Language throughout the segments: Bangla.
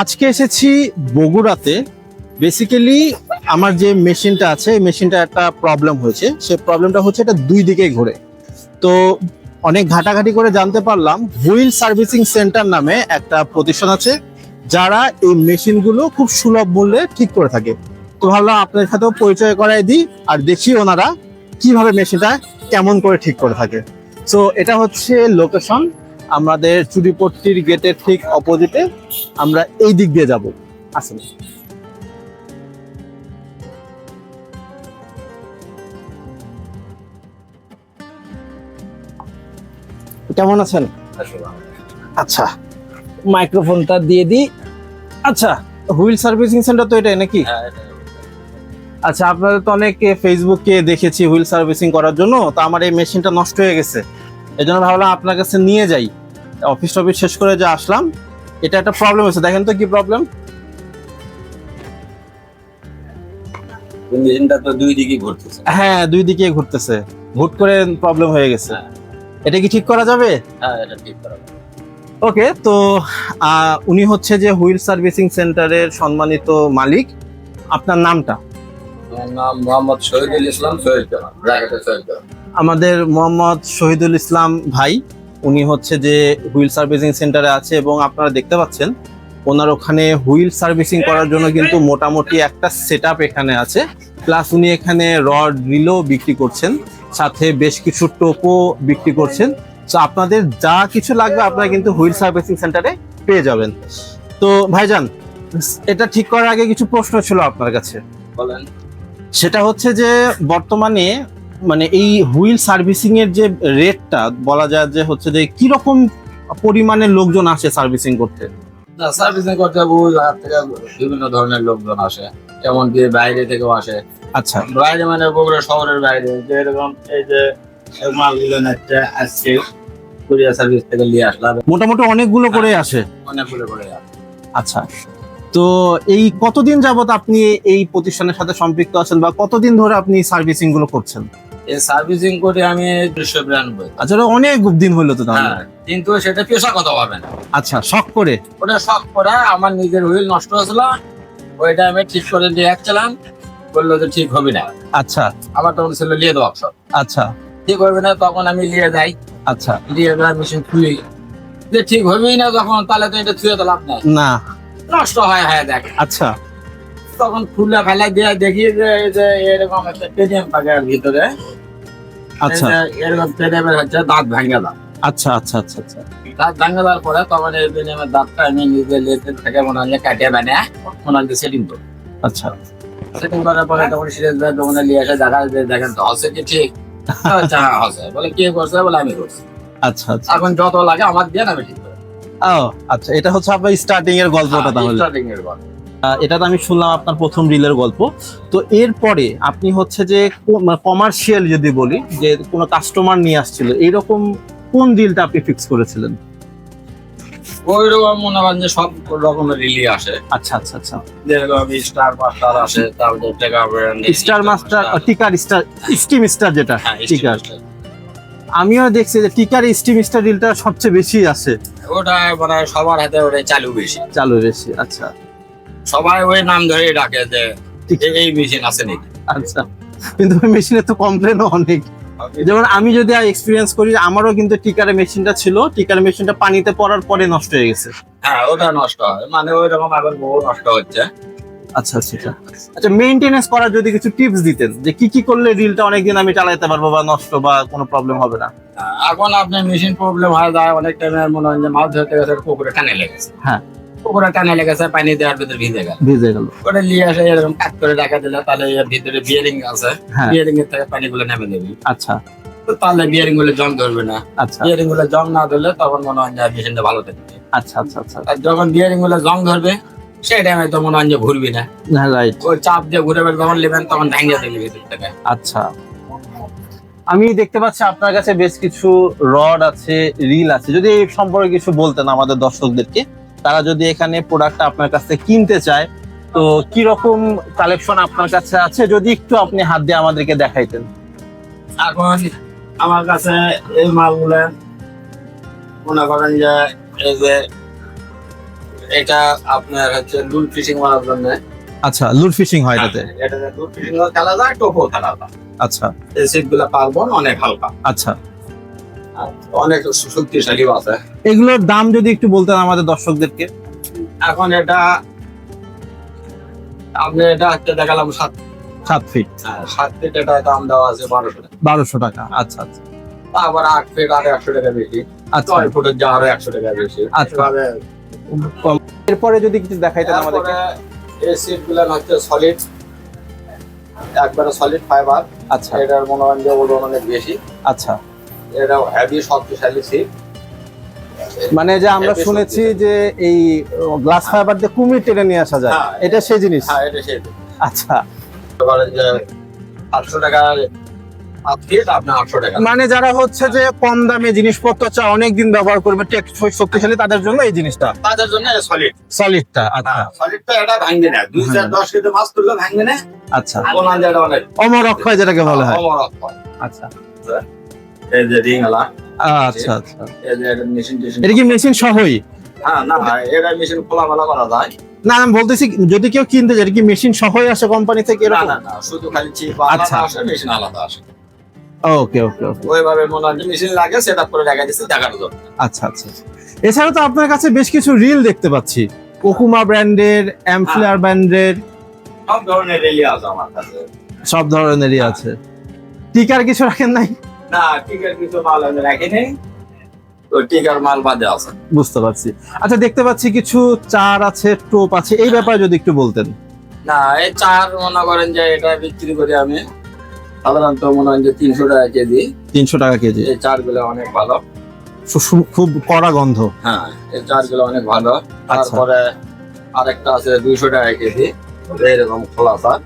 আজকে এসেছি বগুড়াতে। বেসিক্যালি আমার যে মেশিনটা আছে মেশিনটা একটা প্রবলেম হয়েছে। সে প্রবলেমটা হচ্ছে এটা দুই দিকে ঘুরে। তো অনেক ঘাটাঘাটি করে জানতে পারলাম, হুইল সার্ভিসিং সেন্টার নামে একটা প্রতিষ্ঠান আছে, যারা এই মেশিনগুলো খুব সুলভ মূল্যে ঠিক করে থাকে। তো ভাবলাম আপনার সাথেও পরিচয় করাই দিই আর দেখি ওনারা কীভাবে মেশিনটা কেমন করে ঠিক করে থাকে। সো এটা হচ্ছে লোকেশন আমাদের চুরিপট্টির গেটের ঠিক অপোজিটে আমরা এই দিক দিয়ে যাব। আসুন। কেমন আছেন? আচ্ছা মাইক্রোফোনটা দিয়ে দিই। আচ্ছা হুইল সার্ভিসিং সেন্টার তো এটাই নাকি? আচ্ছা আপনাদের তো অনেকে ফেসবুকে দেখেছি হুইল সার্ভিসিং করার জন্য তো আমার এই মেশিনটা নষ্ট হয়ে গেছে। এই জন্য ভাবলাম আপনার কাছে নিয়ে যাই। অফিস টফিস শেষ করে যে আসলাম এটা একটা প্রবলেম হয়েছে। দেখেন তো কি প্রবলেম ইঞ্জিনটা তো দুই দিকে ঘুরতেছে। হ্যাঁ দুই দিকে ঘুরতেছে। হুট করে প্রবলেম হয়ে গেছে। এটা কি ঠিক করা যাবে? হ্যাঁ এটা ঠিক করা ওকে তো উনি হচ্ছে যে হুইল সার্ভিসিং সেন্টারের সম্মানিত মালিক। আপনার নামটা? নাম মোহাম্মদ শহীদুল ইসলাম শহীদ আমাদের মোহাম্মদ শহীদুল ইসলাম ভাই। উনি হচ্ছে যে হুইল সার্ভিসিং সেন্টারে আছে এবং আপনারা দেখতে পাচ্ছেন ওনার ওখানে হুইল সার্ভিসিং করার জন্য কিন্তু মোটামুটি একটা সেট এখানে আছে। প্লাস উনি এখানে রড রিলও বিক্রি করছেন সাথে বেশ কিছু টোপও বিক্রি করছেন। তো আপনাদের যা কিছু লাগবে আপনারা কিন্তু হুইল সার্ভিসিং সেন্টারে পেয়ে যাবেন। তো ভাইজান এটা ঠিক করার আগে কিছু প্রশ্ন ছিল আপনার কাছে। বলেন। সেটা হচ্ছে যে বর্তমানে মানে এই হুইল সার্ভিসিং এর যে রেটটা বলা যায় যে হচ্ছে যে কি রকম পরিমাণে লোকজন আসে সার্ভিসিং করতে? সার্ভিসিং করতে বহু জায়গা থেকে বিভিন্ন ধরনের লোকজন আসে। যেমন কি বাইরে থেকেও আসে। আচ্ছা। বাইরে মানে বগুড়া শহরের বাইরে। যে এরকম এই যে মালগুলো নেচ্ছে আজকে কুরিয়ার সার্ভিস থেকে নিয়ে আসলাম। মোটামুটি অনেকগুলো করে আসে। অনেকগুলো করে আসে। আচ্ছা। তো এই কতদিন যাবত আপনি এই প্রতিষ্ঠানের সাথে সম্পৃক্ত আছেন বা কতদিন ধরে আপনি সার্ভিসিংগুলো করছেন? এই সার্ভিসিং করে আমি দুশো বিরানব্বই। আচ্ছা ওটা অনেক দিন হলো তো তাহলে। হ্যাঁ কিন্তু সেটা পেশাগত হবে না। আচ্ছা শখ করে? ওটা শখ করে আমার নিজের হুইল নষ্ট হয়েছিল। ওইটা আমি ঠিক করে নিয়ে আসছিলাম। বলল যে ঠিক হবে না। আচ্ছা। আমার তখন ছিল লিয়ে দেওয়া অপশন আচ্ছা। ঠিক হবে না তখন আমি নিয়ে যাই। আচ্ছা। নিয়ে যাই মেশিন খুলি। যে ঠিক হবেই না যখন তাহলে তো এটা ছুঁয়ে তো লাভ নাই। না। নষ্ট হয় হ্যাঁ দেখ। আচ্ছা। তখন খুলে ফেলাই দিয়ে দেখি যে যে এরকম একটা ভিতরে। আচ্ছা। এরকম হচ্ছে দাঁত ভাঙে দাঁত আচ্ছা আচ্ছা আচ্ছা আচ্ছা। দাঁত ভাঙে দেওয়ার পরে তখন এই দাঁতটা আমি নিজে লেতে থেকে মনে হয় কাটিয়ে বানিয়ে মনে হয় সেটিং করি আচ্ছা। সেটিং করার পরে তখন সিরিয়াস ভাই দোকানে নিয়ে এসে দেখা যে দেখেন তো হচ্ছে কি ঠিক? আচ্ছা হ্যাঁ হচ্ছে বলে কে করছে? বলে আমি করছি। আচ্ছা আচ্ছা। এখন যত লাগে আমার দিয়ে আমি ঠিক ও আচ্ছা এটা হচ্ছে আপনার স্টার্টিং এর গল্পটা তাহলে। স্টার্টিং এর আহ, এটা তো আমি শুনলাম আপনার প্রথম রিলের গল্প। তো এরপরে আপনি হচ্ছে যে কমার্শিয়াল যদি বলি যে কোনো কাস্টমার নিয়ে আসছিল এইরকম কোন ডিলটা আপনি ফিক্স করেছিলেন? ওই রকম মনে করেন যে সব রকমের রিলি আসে। আচ্ছা আচ্ছা আচ্ছা। যেরকম স্টার মাস্টার আসে তারপরে টেকা স্টার মাস্টার টিকার স্টার স্টিম স্টার যেটা হ্যাঁ টিকার আমিও দেখছি যে টিকার স্টিম স্টার ডিলটা সবচেয়ে বেশি আছে ওটা মানে সবার হাতে ওটা চালু বেশি। চালু বেশি আচ্ছা। সবাই ওই নাম ধরে ডাকে যে এই- মেশিন আছে নাকি? আচ্ছা। কিন্তু ওই মেশিনে তো কমপ্লেনও অনেক। যেমন আমি যদি এক্সপিরিয়েন্স করি আমারও কিন্তু টিকারের মেশিনটা ছিল। টিকার মেশিনটা পানিতে পড়ার পরে নষ্ট হয়ে গেছে। হ্যাঁ ওটা নষ্ট হয়। মানে ওই রকম এখন বহু নষ্ট হচ্ছে। আচ্ছা আচ্ছা আচ্ছা। আচ্ছা মেইনটেনেন্স করার যদি কিছু টিপস দিতেন যে কি কি করলে রিলটা অনেকদিন আমি চালাতে পারব বা নষ্ট বা কোনো প্রবলেম হবে না? এখন আপনি মেশিন প্রবলেম হয়ে যায়। অনেক টাইমে মনে হয় যে মাছ ধরতে গেছে পুকুরে টানে লেগেছে। হ্যাঁ। পুকুরে টানে লেগেছে পানি দেওয়ার ভিতরে ভিজে গেল। ভিজে গেল। ওটা নিয়ে আসে এরকম কাট করে রাখা দিলে তাহলে এর ভিতরে বিয়ারিং আছে। হ্যাঁ। বিয়ারিং এর থেকে পানিগুলো নেমে দেবে আচ্ছা। তো তাহলে বিয়ারিংগুলো জং ধরবে না। আচ্ছা। বিয়ারিংগুলো জং না ধরলে তখন মনে হয় যে মেশিনটা ভালো থাকবে। আচ্ছা আচ্ছা আচ্ছা। যখন বিয়ারিংগুলো জং ধরবে সেই টাইমে তো মনে হয় যে ঘুরবি না। হ্যাঁ রাইট ওই চাপ দিয়ে ঘুরে বের যখন নেবেন তখন দেবে ভিতর থেকে। আচ্ছা। আমি দেখতে পাচ্ছি আপনার কাছে বেশ কিছু রড আছে রিল আছে। যদি এই সম্পর্কে কিছু বলতেন আমাদের দর্শকদেরকে। তারা যদি এখানে প্রোডাক্টটা আপনার কাছ কিনতে চায় তো কি রকম কালেকশন আপনার কাছে আছে? যদি একটু আপনি হাত দিয়ে আমাদেরকে দেখাইতেন। এখন আমার কাছে এই মালগুলো মনে করেন যে এই যে এটা আপনার হচ্ছে লুল ফিশিং মারার জন্য। আচ্ছা লুড ফিশিং হয় এটাতে? এটা লুল ফিশিং খেলা যায় টোপো খেলা যায়। আচ্ছা। এই সিটগুলা কার্বন অনেক হালকা। আচ্ছা। অনেক শক্তিশালী আছে। এগুলোর দাম যদি একটু বলতেন আমাদের দর্শকদেরকে। এখন এটা আপনি এটা একটা দেখালাম সাত সাত ফিট হ্যাঁ, সাত ফিট এটা দাম দেওয়া আছে বারোশো টাকা। বারোশো টাকা আচ্ছা আচ্ছা। আবার আট ফিট আর একশো টাকা বেশি। আচ্ছা। ছয় ফুটের যা আরও একশো টাকা বেশি। আচ্ছা। এরপরে যদি কিছু দেখাইতেন আমাদেরকে। এই সিটগুলো হচ্ছে সলিড একবারে সলিড ফাইবার আচ্ছা। এটার মনে হয় যে ওজন অনেক বেশি। আচ্ছা। এটা হেভি শক্তিশালী সিট মানে যে আমরা শুনেছি যে এই গ্লাস ফাইবার দিয়ে কুমির টেনে নিয়ে আসা যায়। হ্যাঁ। এটা সেই জিনিস? হ্যাঁ এটা সেই আচ্ছা। আটশো টাকা মানে যারা হচ্ছে যে কম দামে জিনিসপত্র চা অনেক দিন ব্যবহার করবে টেকসই শক্তিশালী তাদের জন্য এই জিনিসটা? তাদের জন্য সলিড সলিডটা আচ্ছা। সলিডটা এটা ভাঙবে না। দুই চার দশ কেজি মাছ তুললে ভাঙবে না। আচ্ছা। অমর অক্ষয় যেটাকে বলা হয়। অমর অক্ষয়। আচ্ছা। এই যে রিং আলা আচ্ছা আচ্ছা। এই যে এটা মেশিন টেশিন এটা কি মেশিন সহই? হ্যাঁ না এটা মেশিন খোলা মেলা করা যায়। না আমি বলতেছি যদি কেউ কিনতে যায় কি মেশিন সহই আসে কোম্পানি থেকে না এরকম? না না শুধু খালি চিপ আচ্ছা। আলাদা আসে মেশিন আলাদা আসে। ওকে ওকে ওইভাবে মনে হয় মেশিন লাগে করে দেখা দিচ্ছে দেখার জন্য। আচ্ছা আচ্ছা। এছাড়া তো আপনার কাছে বেশ কিছু রিল দেখতে পাচ্ছি। কোকুমা ব্র্যান্ডের অ্যাম্পফ্লেয়ার ব্র্যান্ডের সব ধরনের রেলি আছে আমার কাছে। সব ধরনেরই আছে। টিকার কিছু রাখেন নাই? না টিকার কিছু মাল আমি রাখি নেই তো টিকার মাল বাদে আছে। বুঝতে পারছি। আচ্ছা দেখতে পাচ্ছি কিছু চার আছে টোপ আছে। এই ব্যাপারে যদি একটু বলতেন। না এই চার মনে করেন যে এটা বিক্রি করি আমি। সাধারণত মনে হয় যে তিনশো টাকা কেজি। তিনশো টাকা কেজি। এই চারগুলো অনেক ভালো। খুব কড়া গন্ধ। হ্যাঁ এই চারগুলো অনেক ভালো। আচ্ছা। তারপরে আরেকটা আছে দুইশো টাকা কেজি। এইরকম খোলা চার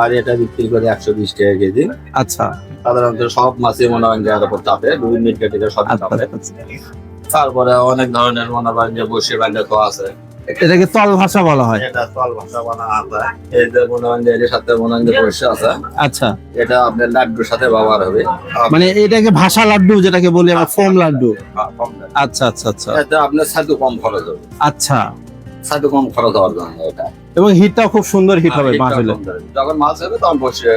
আর এটা বিক্রি করি একশো বিশ টাকা কেজি। আচ্ছা। সাধারণত সব মাছই মনে হয় যে এর উপর চাপে দুই সব। তারপরে অনেক ধরনের মনে করেন যে বসে বান্ধে তো আছে। এটাকে তল ভাষা বলা হয়। এটা তল ভাষা এই যে মনে হয় যে এর সাথে মনে হয় যে বসে আছে আচ্ছা। এটা আপনার লাড্ডুর সাথে ব্যবহার হবে। মানে এটাকে ভাষা লাড্ডু যেটাকে বলি আমরা ফোম লাড্ডু। হ্যাঁ। আচ্ছা আচ্ছা আচ্ছা। এতে আপনার ছাতু কম খরচ হবে। আচ্ছা। ছাতু কম খরচ হওয়ার জন্য এটা। এবং হিটটাও খুব সুন্দর হিট হবে হ্যাঁ, মাছ হলে যখন মাছ হবে তখন বসে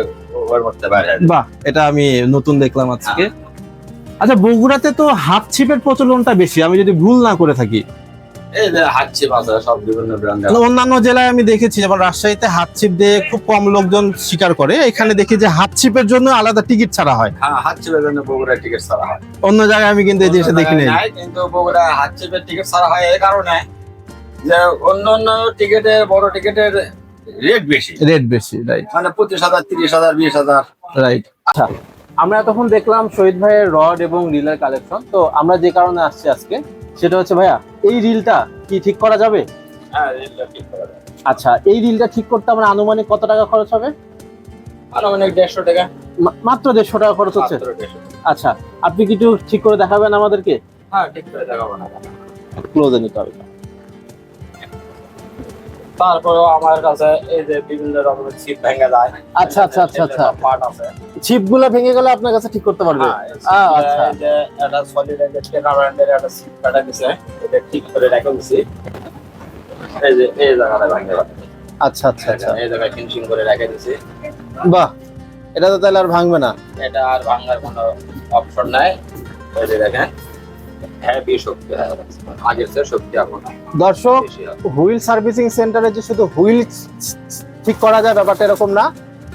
বাহ এটা আমি নতুন দেখলাম আজকে। আচ্ছা বগুড়াতে তো হাফ ছিপের প্রচলনটা বেশি আমি যদি ভুল না করে থাকি। মানে অন্যান্য জেলায় আমি দেখেছি যেমন রাজশাহীতে হাত ছিপ দিয়ে খুব কম লোকজন শিকার করে এখানে দেখি যে হাত ছিপের জন্য আলাদা টিকিট ছাড়া হয়। হ্যাঁ হাঁচিপের জন্য বগুড়া টিকিট ছাড়া হয়। অন্য জায়গায় আমি কিন্তু এই জিনিসটা দেখি নাই নাই, কিন্তু বগুড়া হাঁচিপের টিকিট ছাড়া হয় এই কারণে যে অন্য অন্য টিকিটের বড় টিকিটের রেট বেশি। রেট বেশি রাইট মানে পঁচিশ হাজার তিরিশ হাজার বিশ হাজার। রাইট আচ্ছা আমরা তখন দেখলাম শহীদ ভাইয়ের রড এবং রিলের কালেকশন তো আমরা যে কারণে আসছি আজকে সেটা হচ্ছে ভাইয়া এই রিলটা কি ঠিক করা যাবে? হ্যাঁ রেটটা ঠিক করা আচ্ছা এই রিলটা ঠিক করতে আমার আনুমানিক কত টাকা খরচ হবে? আর অনেক দেড়শো টাকা। মাত্র দেড়শো টাকা খরচ হচ্ছে? মাত্র 150 টাকা। আচ্ছা আপনি কিছু ঠিক করে দেখাবেন আমাদেরকে? হ্যাঁ ঠিক করে দেখাবো না। ক্লোজে নিতে হবে। তারপরেও আমার কাছে এই যে বিভিন্ন রকমের ছিপ ভেঙে যায় আচ্ছা, আচ্ছা, আচ্ছা, আচ্ছা। পার্ট আছে ছিপগুলা ভেঙে গেলে আপনার কাছে ঠিক করতে পারবে হ্যাঁ, আচ্ছা। এই যে একটা এই যে টেনা একটা ছিপ কাটা দিছে, এটা ঠিক করে রেখে দিছি। এই যে এই জায়গাটা ভেঙে গেছে। আচ্ছা আচ্ছা আচ্ছা এই জায়গায় finishing করে রেখে দিছি। বাহ এটা তো তাহলে আর ভাঙবে না এটা আর ভাঙার কোনো অপশন নাই এই যে দেখেন দর্শক বেশি আছে। হুইল সার্ভিসিং সেন্টারে যে শুধু হুইল ঠিক করা যায় ব্যাপারটা এরকম না।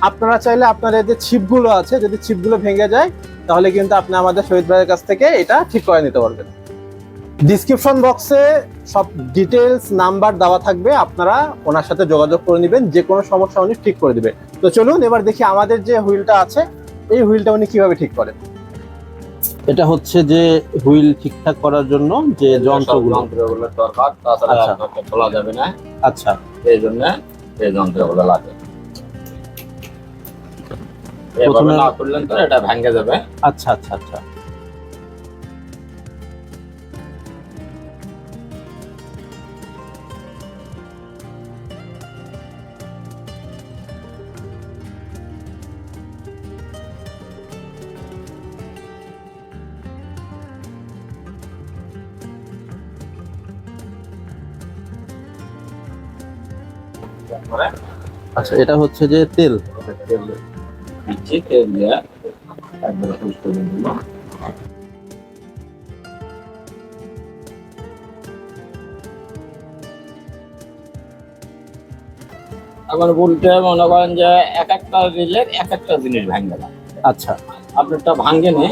আপনারা চাইলে আপনাদের যে ছিপগুলো আছে যদি ছিপগুলো ভেঙে যায় তাহলে কিন্তু আপনি আমাদের শহীদ ভাইয়ের কাছ থেকে এটা ঠিক করে নিতে পারবেন। ডিসক্রিপশন বক্সে সব ডিটেলস নাম্বার দেওয়া থাকবে আপনারা ওনার সাথে যোগাযোগ করে নেবেন যে কোনো সমস্যা উনি ঠিক করে দিবে। তো চলুন এবার দেখি আমাদের যে হুইলটা আছে এই হুইলটা উনি কীভাবে ঠিক করেন। এটা হচ্ছে যে হুইল ঠিকঠাক করার জন্য যে যন্ত্রগুলো। যন্ত্রগুলো দরকার তাছাড়া আচ্ছা। খোলা যাবে না। আচ্ছা। এই জন্য এই যন্ত্রগুলো লাগে। প্রথমে- না করলেন তো এটা ভাঙে যাবে। আচ্ছা আচ্ছা আচ্ছা। আচ্ছা এটা হচ্ছে যে তেল। তেল দিচ্ছি তেল দিয়ে একবারে করে দিব এখন বলতে মনে করেন যে এক একটা রিলের এক একটা জিনিস ভাঙবে না আচ্ছা। আপনারটা ভাঙে নে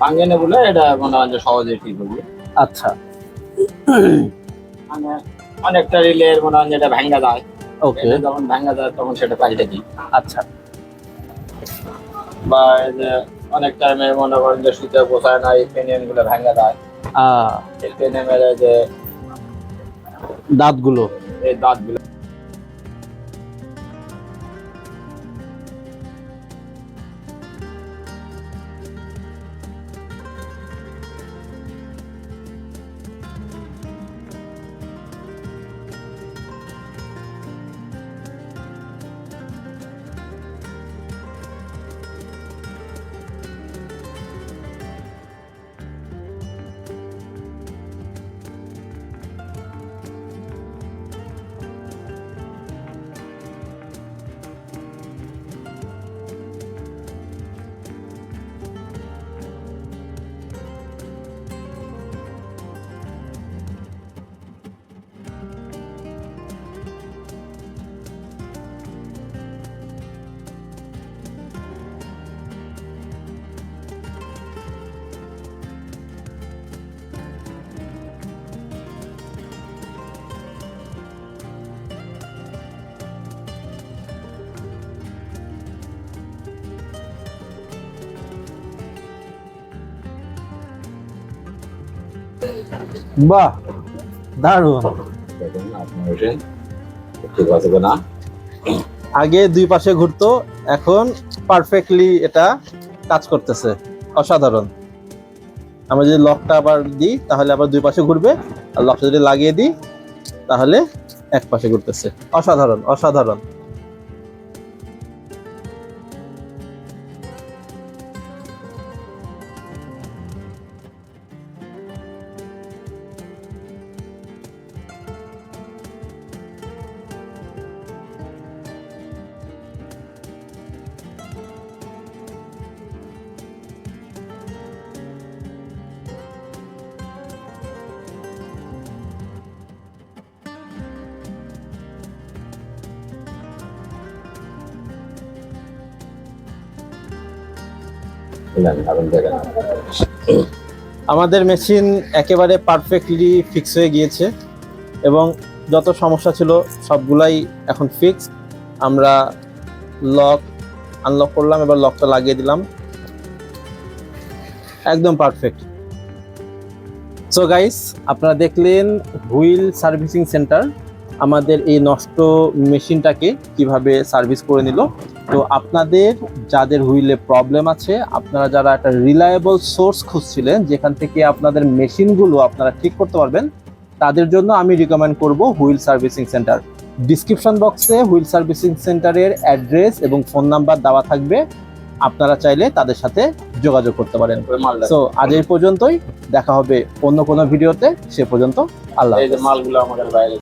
ভাঙে নে বলে এটা মনে হয় যে সহজে ঠিক হবে আচ্ছা। মানে অনেকটা রিলের মনে হয় যেটা ভাঙ্গা যায় ওকে যখন ভাঙা যায় তখন সেটা পাল্টে দিই আচ্ছা। বা যে অনেক টাইমে মনে করেন যে শীতে বসায় না এই পেনিয়ানগুলো ভাঙা যায়। আহ, এই পেনিয়ামের যে দাঁতগুলো। এই দাঁত বাহ, দারুণ। আগে দুই পাশে ঘুরতো, এখন পারফেক্টলি এটা কাজ করতেছে, অসাধারণ। আমরা যদি লকটা আবার দিই, তাহলে আবার দুই পাশে ঘুরবে, আর লকটা যদি লাগিয়ে দিই, তাহলে এক পাশে ঘুরতেছে। অসাধারণ অসাধারণ। আমাদের মেশিন একেবারে পারফেক্টলি ফিক্স হয়ে গিয়েছে এবং যত সমস্যা ছিল সবগুলাই এখন ফিক্স। আমরা লক আনলক করলাম, এবার লকটা লাগিয়ে দিলাম। একদম পারফেক্ট। সো গাইস আপনারা দেখলেন হুইল সার্ভিসিং সেন্টার। আমাদের এই নষ্ট মেশিনটাকে কীভাবে সার্ভিস করে নিল। তো আপনাদের যাদের হুইলে প্রবলেম আছে আপনারা যারা একটা রিলায়েবল সোর্স খুঁজছিলেন যেখান থেকে আপনাদের মেশিনগুলো আপনারা ঠিক করতে পারবেন তাদের জন্য আমি রিকমেন্ড করব হুইল সার্ভিসিং সেন্টার। ডিসক্রিপশন বক্সে হুইল সার্ভিসিং সেন্টারের অ্যাড্রেস এবং ফোন নাম্বার দেওয়া থাকবে। আপনারা চাইলে তাদের সাথে যোগাযোগ করতে পারেন। সো আজ এই পর্যন্তই। দেখা হবে অন্য কোনো ভিডিওতে। সে পর্যন্ত আল্লাহ মালগুলো আমাদের বাইরে।